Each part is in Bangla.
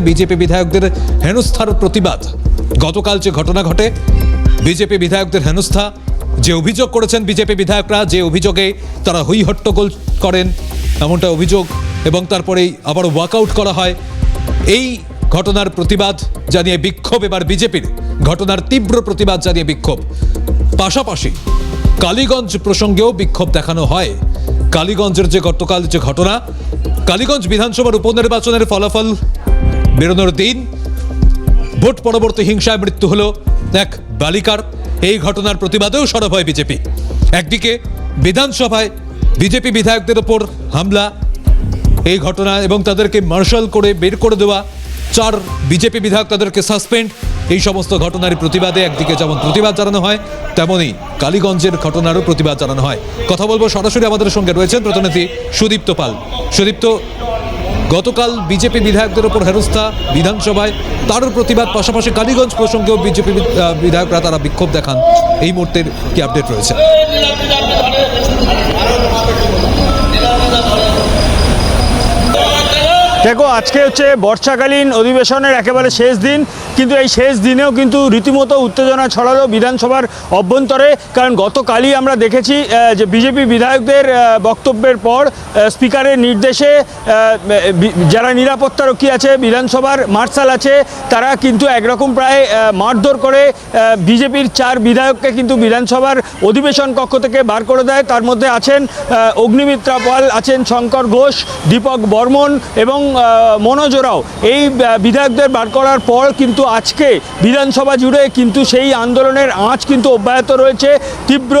বিজেপি বিধায়কদের হেনস্থার প্রতিবাদ। গতকাল যে ঘটনা ঘটে, বিজেপি বিধায়কদের হেনস্থা, যে অভিযোগ করেছেন বিজেপি বিধায়করা, যে অভিযোগে তারা হই হট্টগোল করেন, এমনটা অভিযোগ এবং তারপরেই আবার ওয়াকআউট করা হয়। এই ঘটনার প্রতিবাদ জানিয়ে বিক্ষোভ এবার বিজেপির। ঘটনার তীব্র প্রতিবাদ জানিয়ে বিক্ষোভ। পাশাপাশি কালীগঞ্জ প্রসঙ্গেও বিক্ষোভ দেখানো হয়। কালীগঞ্জের যে গতকাল যে ঘটনা, কালীগঞ্জ বিধানসভার উপনির্বাচনের ফলাফল বেরোনোর দিন। ভোট পরবর্তী হিংসায় মৃত্যু হলো এক বালিকার। এই ঘটনার প্রতিবাদেও সরব হয় বিজেপি। একদিকে বিধানসভায় বিজেপি বিধায়কদের ওপর হামলা। এই ঘটনা এবং তাদেরকে মার্শাল করে বের করে দেওয়া। চার বিজেপি বিধায়ক তাদেরকে সাসপেন্ড। এই সমস্ত ঘটনার প্রতিবাদে একদিকে যেমন প্রতিবাদ জানানো হয় তেমনই কালীগঞ্জের ঘটনারও প্রতিবাদ জানানো হয়। কথা বলব সরাসরি আমাদের সঙ্গে রয়েছেন প্রতিনিধি সুদীপ্ত পাল। সুদীপ্ত গতকাল বিজেপি বিধায়কদের ওপর হেনস্থা বিধানসভায়। তারও প্রতিবাদ পাশাপাশি কালীগঞ্জ প্রসঙ্গেও বিজেপি বিধায়করা তারা বিক্ষোভ দেখান। এই মুহূর্তের কি আপডেট রয়েছে? দেখো, আজকে হচ্ছে বর্ষাকালীন অধিবেশনের একেবারে শেষ দিন, কিন্তু এই শেষ দিনেও কিন্তু রীতিমতো উত্তেজনা ছড়ালো বিধানসভার অভ্যন্তরে। কারণ গতকালই আমরা দেখেছি যে বিজেপি বিধায়কদের বক্তব্যের পর স্পিকারের নির্দেশে যারা নিরাপত্তারক্ষী আছে, বিধানসভার মার্শাল আছে, তারা কিন্তু একরকম প্রায় মারধর করে বিজেপির চার বিধায়ককে কিন্তু বিধানসভার অধিবেশন কক্ষ থেকে বার করে দেয়। তার মধ্যে আছেন অগ্নিমিত্রা পাল, আছেন শঙ্কর ঘোষ, দীপক বর্মন এবং মনোজ রাও এই বিধায়কদের বার করার পর কিন্তু আজকে বিধানসভা জুড়ে কিন্তু সেই আন্দোলনের আঁচ কিন্তু অব্যাহত রয়েছে, তীব্র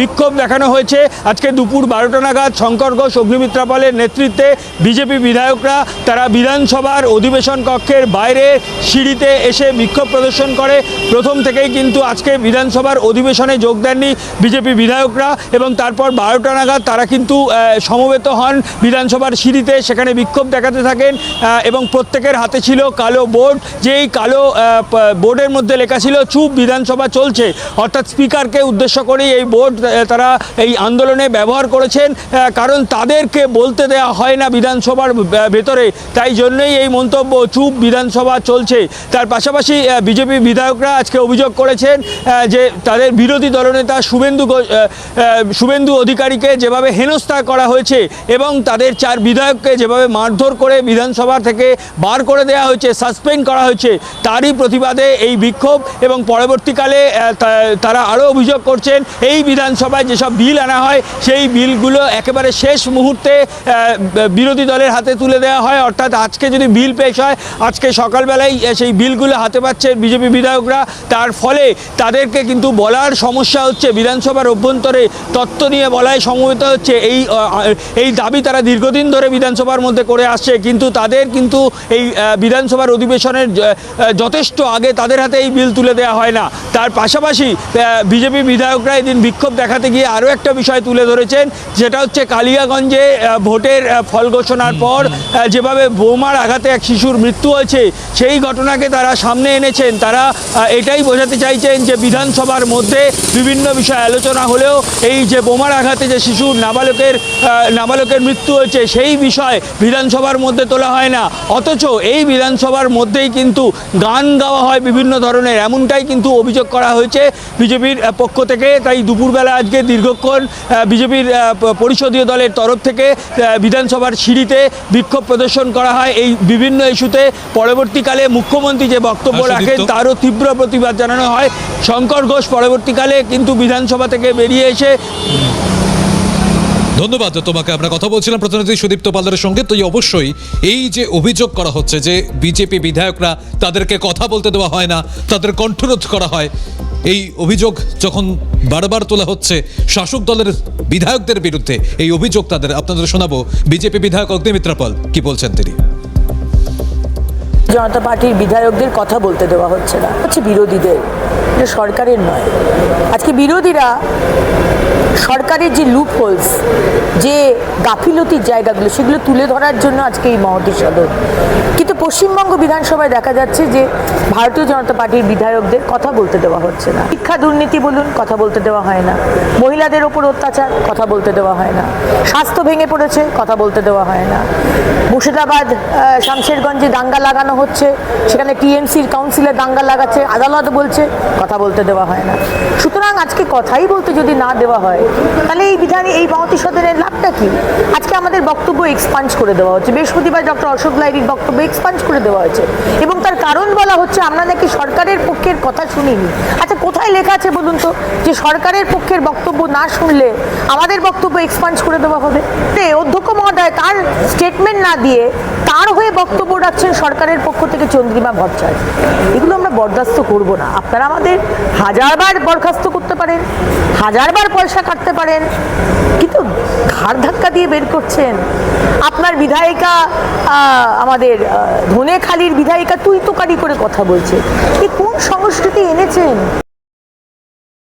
বিক্ষোভ দেখানো হয়েছে। আজকে দুপুর বারোটা নাগাদ শঙ্কর ঘোষ, অগ্নিমিত্রা পালের নেতৃত্বে বিজেপি বিধায়করা তারা বিধানসভার অধিবেশন কক্ষের বাইরে সিঁড়িতে এসে বিক্ষোভ প্রদর্শন করে। প্রথম থেকেই কিন্তু আজকে বিধানসভার অধিবেশনে যোগ দেননি বিজেপি বিধায়করা এবং তারপর বারোটা নাগাদ তারা কিন্তু সমবেত হন বিধানসভার সিঁড়িতে, সেখানে বিক্ষোভ দেখাতে থাকেন এবং প্রত্যেকের হাতে ছিল কালো বোর্ড, যেই কালো বোর্ডের মধ্যে লেখা ছিল, চুপ, বিধানসভা চলছে। অর্থাৎ স্পিকারকে উদ্দেশ্য করেই এই বোর্ড তারা এই আন্দোলনে ব্যবহার করেছেন কারণ তাদেরকে বলতে দেওয়া হয় না বিধানসভার ভেতরে। তাই জন্যই এই মন্তব্য, চুপ, বিধানসভা চলছে। তার পাশাপাশি বিজেপি বিধায়করা আজকে অভিযোগ করেছেন যে তাদের বিরোধী দলনেতা শুভেন্দু শুভেন্দু অধিকারীকে যেভাবে হেনস্থা করা হয়েছে এবং তাদের চার বিধায়ককে যেভাবে মারধর করে বিধানসভা থেকে বার করে দেওয়া হয়েছে, সাসপেন্ড করা হয়েছে। তারই প্রতিবাদে এই বিক্ষোভ এবং পরবর্তীকালে তারা আরও অভিযোগ করছেন, এই বিধানসভায় যেসব বিল আনা হয়, সেই বিলগুলো একেবারে শেষ মুহূর্তে বিরোধী দলের হাতে তুলে দেওয়া হয়। অর্থাৎ আজকে যদি বিল পেশ হয়, আজকে সকালবেলায় সেই বিলগুলো হাতে পাচ্ছে বিজেপি বিধায়করা। তার ফলে তাদেরকে কিন্তু বলার সমস্যা হচ্ছে, বিধানসভার অভ্যন্তরে তত্ত্ব নিয়ে বলায় সমবেত হচ্ছে। এই এই দাবি তারা দীর্ঘদিন ধরে বিধানসভার মধ্যে করে আসছে কিন্তু তাদের কিন্তু এই বিধানসভার অধিবেশনের যথেষ্ট আগে তাদের হাতে এই বিল তুলে দেওয়া হয় না। তার পাশাপাশি বিজেপি বিধায়করা এদিন বিক্ষোভ দেখাতে গিয়ে আরও একটা বিষয় তুলে ধরেছেন যেটা হচ্ছে কালিয়াগঞ্জে ভোটের ফল ঘোষণার পর যেভাবে বোমার আঘাতে এক শিশুর মৃত্যু হয়েছে সেই ঘটনাকে তারা সামনে এনেছেন। তারা এটাই বোঝাতে চাইছেন যে বিধানসভার মধ্যে বিভিন্ন বিষয় আলোচনা হলেও এই যে বোমার আঘাতে যে শিশুর নাবালকের নাবালকের মৃত্যু হয়েছে সেই বিষয় বিধানসভার মধ্যে তোলা হয় না। অথচ এই বিধানসভার মধ্যেই কিন্তু গান গাওয়া হয় বিভিন্ন ধরনের এমনটাই কিন্তু অভিযোগ করা হয়েছে বিজেপির পক্ষ থেকে। তাই দুপুরবেলা আজকে দীর্ঘক্ষণ বিজেপির পরিষদীয় দলের তরফ থেকে বিধানসভার সিঁড়িতে বিক্ষোভ প্রদর্শন করা হয় এই বিভিন্ন ইস্যুতে। পরবর্তীকালে মুখ্যমন্ত্রী যে বক্তব্য হ্যাঁ, রাখেন। তারও তীব্র প্রতিবাদ জানানো হয়। শঙ্কর ঘোষ পরবর্তীকালে কিন্তু বিধানসভা থেকে বেরিয়ে এসে ধন্যবাদ তোমাকে আমরা কথা বলছিলাম প্রতিনিধি সুদীপ্ত পালের সঙ্গে। তো অবশ্যই এই যে অভিযোগ করা হচ্ছে যে বিজেপি বিধায়করা তাদেরকে কথা বলতে দেওয়া হয় না, তাদের কণ্ঠরোধ করা হয়, এই অভিযোগ যখন বারবার তোলা হচ্ছে শাসক দলের বিধায়কদের বিরুদ্ধে, এই অভিযোগ তাদের, আপনাদের শোনাবো। বিজেপি বিধায়ক অগ্নিমিত্রা পাল, কি বলছেন তিনি? জনতা পার্টির বিধায়কদের কথা বলতে দেওয়া হচ্ছে না, হচ্ছে বিরোধীদের। এটা সরকারের নয়, আজকে বিরোধীরা সরকারের যে লুপ হোলস যে গাফিলতির জায়গাগুলো, সেগুলো তুলে ধরার জন্য আজকে এই মহতি সদন। কিন্তু পশ্চিমবঙ্গ বিধানসভায় দেখা যাচ্ছে যে ভারতীয় জনতা পার্টির বিধায়কদের কথা বলতে দেওয়া হচ্ছে না। শিক্ষা দুর্নীতি বলুন, কথা বলতে দেওয়া হয় না। মহিলাদের ওপর অত্যাচার, কথা বলতে দেওয়া হয় না। স্বাস্থ্য ভেঙে পড়েছে, কথা বলতে দেওয়া হয় না। মুর্শিদাবাদ শামশেরগঞ্জে দাঙ্গা লাগানো হচ্ছে, সেখানে টিএমসির কাউন্সিলে দাঙ্গা লাগাচ্ছে, আদালত বলছে কথা বলতে দেওয়া হয় না। সুতরাং আজকে কথাই বলতে যদি না দেওয়া হয়, তাহলে এই বিধানে, এই মহতি সদনের লাভটা কি? আজকে আমাদের বক্তব্য এক্সপাঞ্জ করে দেওয়া হচ্ছে। বৃহস্পতিবার ডক্টর অশোক লাইরির বক্তব্য এক্সপাঞ্জ করে দেওয়া হয়েছে। এবং তার কারণ বলা হচ্ছে, আমরা নাকি সরকারের পক্ষের কথা শুনিনি। আচ্ছা কোথায় লেখা আছে বলুন তো? যে সরকারের পক্ষের বক্তব্য না শুনলে আমাদের বক্তব্য এক্সপাঞ্জ করে দেওয়া হবে? অধ্যক্ষ মহোদয়, তার স্টেটমেন্ট না দিয়ে তার হয়ে বক্তব্য রাখছেন সরকারের পক্ষ থেকে চন্দ্রিমা ভট্টাচার্য। এগুলো আমরা বরদাস্ত করব না। আপনারা আমাদের হাজারবার বরখাস্ত করতে পারেন, হাজারবার পয়সা কাটতে পারেন, কিন্তু ঘাড় ধাক্কা দিয়ে বের করছেন। আপনার বিধায়িকা আমাদের ধনেখালির বিধায়িকা তুই তোকারি করে কথা বলছে। এ কোন সংস্কৃতি এনেছেন?